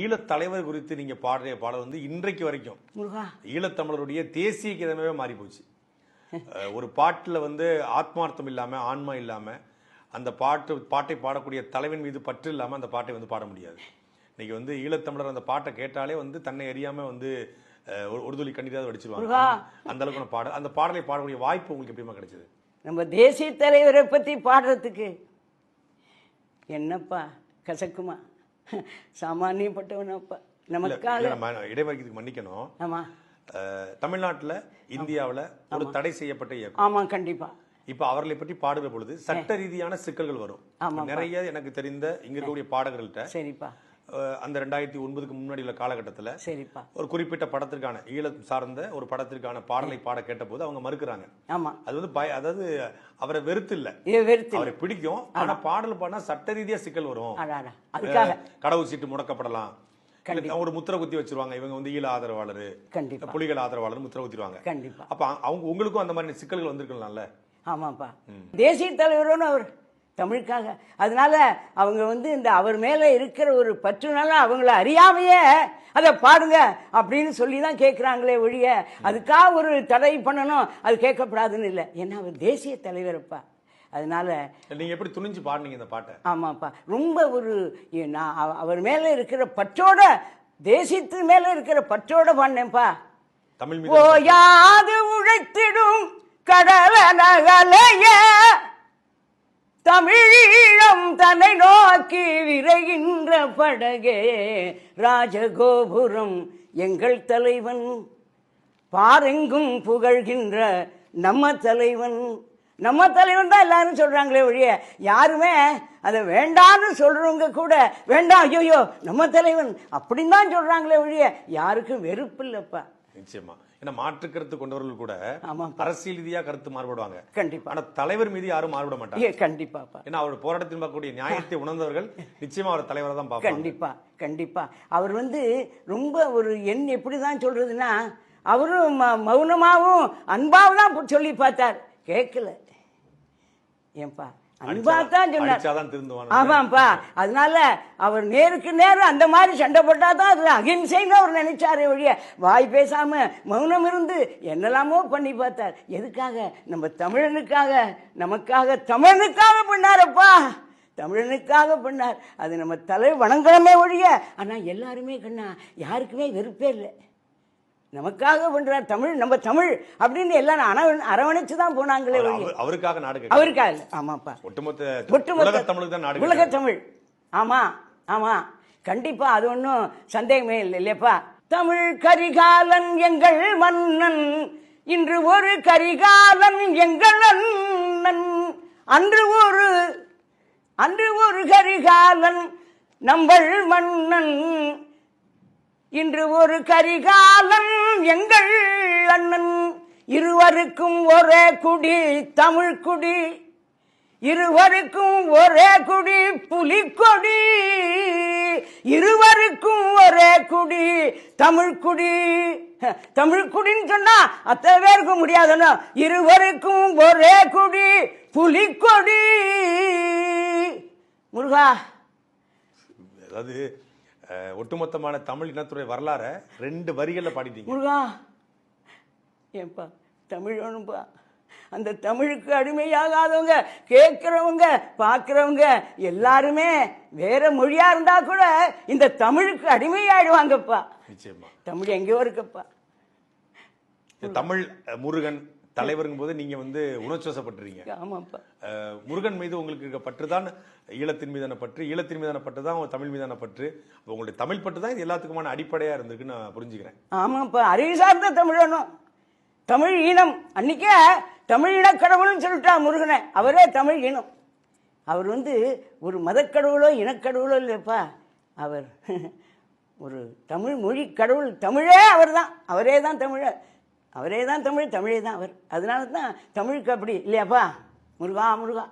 ஈழத் தலைவர் குறித்து நீங்க பாடுற பாடல் வந்து இன்றைக்கு வரைக்கும். ஈழத்தமிழருடைய தேசிய கீதமாவே மாறி போச்சு ஒரு பாட்டுல வந்து ஆத்மார்த்தம் இல்லாம ஆன்மா இல்லாம அந்த பாட்டு பாட்டை பாடக்கூடிய தலைவன் மீது பற்று இல்லாம அந்த பாட்டை வந்து பாட முடியாது. இன்னைக்கு வந்து ஈழத்தமிழர் அந்த பாட்டை கேட்டாலே வந்து தன்னை அறியாம வந்து ஒரு- ஒரு துளி கண்ணீராவது வடிச்சிருவாங்க. அந்த அளவுக்கு பாட அந்த பாடலை பாடக்கூடிய வாய்ப்பு உங்களுக்கு எப்படிமா கிடைச்சது? நம்ம தேசிய தலைவரை பற்றி பாடுறதுக்கு என்னப்பா கசக்குமா? சாமானியப்பட்டவனப்பா இல்ல, நமக்காக. இடைவெளிக்கு மன்னிக்கணும். ஆமா. அஹ், தமிழ்நாட்டுல இந்தியாவுல ஒரு தடை செய்யப்பட்ட இயக்கம். ஆமா கண்டிப்பா. இப்ப அவர்களை பற்றி பாடுகிற பொழுது சட்ட ரீதியான சிக்கல்கள் வரும். நிறைய எனக்கு தெரிந்த இங்க இருக்கக்கூடிய பாடகர்கள்ட்ட சரிப்பா. அந்த ரெண்டாயிரத்தி ஒன்பதுக்கு முன்னாடி உள்ள காலகட்டத்துல சரிப்பா. ஒரு குறிப்பிட்ட படத்திற்கான ஈழம் சார்ந்த ஒரு படத்திற்கான பாடலை பாட கேட்டபோது அவங்க மறுக்கிறாங்க. ஆமா. அது வந்து பய அதாவது அவரை வெறுத்து இல்ல வெறுத்து அவரை பிடிக்கும். ஆனா பாடல் பாடினா சட்ட ரீதியா சிக்கல் வரும். அடாடா அதுக்காக. கடவு சீட்டு முடக்கப்படலாம். ஒரு முத்திரை குத்தி வச்சிருவாங்க. இவங்க வந்து ஈழ ஆதரவாளர். கண்டிப்பா. புலிகள் ஆதரவாளர் முத்திரை குத்திடுவாங்க கண்டிப்பா. அப்ப அவங்க உங்களுக்கும் அந்த மாதிரி சிக்கல்கள் வந்திருக்கலாம்ல. ஆமாப்பா. தேசிய தலைவரோன்னு அவர் தமிழுக்காக. அதனால அவங்க வந்து இந்த அவர் மேல இருக்கிற ஒரு பற்றுனால அவங்கள அறியாமையே அதை பாடுங்க அப்படின்னு சொல்லி தான் கேட்குறாங்களே ஒழிய அதுக்காக ஒரு தடை பண்ணணும் அது கேட்கப்படாதுன்னு இல்லை. ஏன்னா அவர் தேசிய தலைவரப்பா அதனால நீங்க எப்படி துணிஞ்சு பாடுனீங்க இந்த பாட்டை? ஆமாப்பா. ரொம்ப ஒரு நான் அவ- அவர் மேல இருக்கிற பற்றோட தேசியத்து மேல இருக்கிற பற்றோட பாடினேன்ப்பா. தமிழ் ஓயாது உழைத்திடும் கடலனகலைய. தமிழீழம் தன்னை நோக்கி விரைகின்ற படகே. ராஜகோபுரம் எங்கள் தலைவன். பாரெங்கும் புகழ்கின்ற நம்ம தலைவன். நம்ம தலைவன் தான் எல்லாரும் சொல்றாங்களே ஒழிய யாருமே அதை வேண்டான்னு சொல்றவங்க கூட வேண்டாம் ஐயோ நம்ம தலைவன் அப்படின்னு தான் சொல்றாங்களே ஒழிய யாருக்கும் வெறுப்பு இல்லைப்பா. நிச்சயமா. ஏன்னா மாற்று கருத்து கொண்டவர்கள் கூட அரசியல் ரீதியா கருத்து மாறுபடுவாங்க. கண்டிப்பா. ஆனா தலைவர் மீது யாரும் மாறுபட மாட்டாங்க. ஏ கண்டிப்பாப்பா. ஏன்னா அவர் போராட்டத்தில் பார்க்கக்கூடிய நியாயத்தை உணர்ந்தவர்கள் நிச்சயமா அவர் தலைவரை தான் பார்ப்பாங்க. கண்டிப்பா கண்டிப்பா. அவர் வந்து ரொம்ப ஒரு எண் எப்படி தான் சொல்றதுன்னா அவரும் ம- மௌனமாவும் அன்பாவும் தான் சொல்லி பார்த்தார். கேட்கல. ஏன்பா? அன்பா தான் சொன்னார். ஆமாப்பா. அதனால அவர் நேருக்கு நேரம் அந்த மாதிரி சண்டை போட்டா தான் அது அகிம்சைன்னு அவர் நினைச்சாரே ஒழிய வாய் பேசாம மௌனம் இருந்து என்னெல்லாமோ பண்ணி பார்த்தார். எதுக்காக? நம்ம தமிழனுக்காக நமக்காக தமிழனுக்காக பண்ணாரப்பா. தமிழனுக்காக பண்ணார். அது நம்ம தலை வணங்கணுமே ஒழிய ஆனா எல்லாருமே கண்ணா யாருக்குமே வெறுப்பே இல்லை. நமக்காக பண்றார் தமிழ் நம்ம தமிழ் அப்படின்னு எல்லாரும் அரவணை அரவணைச்சு தான் போனாங்களே அவருக்காக நாடு. அவருக்காக ஆமாப்பா. ஒட்டுமொத்த ஒட்டுமொத்த உலக தமிழுக்கு தான் நாடு உலக. தமிழ். ஆமா ஆமா. கண்டிப்பா அது ஒன்றும் சந்தேகமே இல்லை இல்லையப்பா. தமிழ் கரிகாலன் எங்கள் மன்னன் இன்று ஒரு கரிகாலன் எங்கள் அண்ணன். அன்று ஒரு அன்று ஒரு கரிகாலன் நம்பள் மன்னன். இன்று ஒரு கரிகாலன் எங்கள் அண்ணன். இருவருக்கும் ஒரே குடி தமிழ் குடி. இருவருக்கும் ஒரே குடி புலிக்கொடி. இருவருக்கும் ஒரே குடி தமிழ் குடி. தமிழ் குடின்னு சொன்னா அத்தனை பேருக்கும் முடியாதுன்னா. இருவருக்கும் ஒரே குடி புலிக்கொடி. முருகா. அதாவது ஒட்டுமொத்தமான தமிழ் இனத்துடைய வரலாறை ரெண்டு வரிகள்ல பாடிட்டீங்க. முருகா ஏன்பா தமிழனுப்பா அந்த தமிழுக்கு அடிமையாகாதவங்க கேட்குறவங்க பார்க்குறவங்க எல்லாருமே வேற மொழியா இருந்தா கூட இந்த தமிழுக்கு அடிமையாயிடுவாங்கப்பா. நிச்சயமா. தமிழ் எங்கேயோ இருக்கப்பா. தமிழ் முருகன் தலைவருங்கும் போது நீங்க வந்து உணர்ச்சிவசப்பட்டுறீங்க ஆமாப்பா. முருகன் மீது உங்களுக்கு இருக்க பற்று தான் ஈழத்தின் மீதான பற்று ஈழத்தின் மீதான பற்று தான் தமிழ் மீதான பற்று. உங்களுடைய தமிழ் பற்று தான் இது எல்லாத்துக்குமான அடிப்படையா இருந்திருக்குன்னு நான் புரிஞ்சுக்கிறேன். ஆமாப்பா அறிவு சார்ந்த தமிழனும் தமிழ் ஈனம் அன்னைக்கே தமிழ் இனக்கடவுள்னு சொல்லிட்டா முருகனை. அவரே தமிழ் இனம். அவர் வந்து ஒரு மதக்கடவுளோ இனக்கடவுளோ இல்லைப்பா அவர் ஒரு தமிழ் மொழி கடவுள் தமிழே அவர் தான் அவரே தான் தமிழர். அவரே தான் தமிழ் தமிழே தான் அவர். அதனால தான் தமிழுக்கு அப்படி இல்லையாப்பா? முருகா முருகா.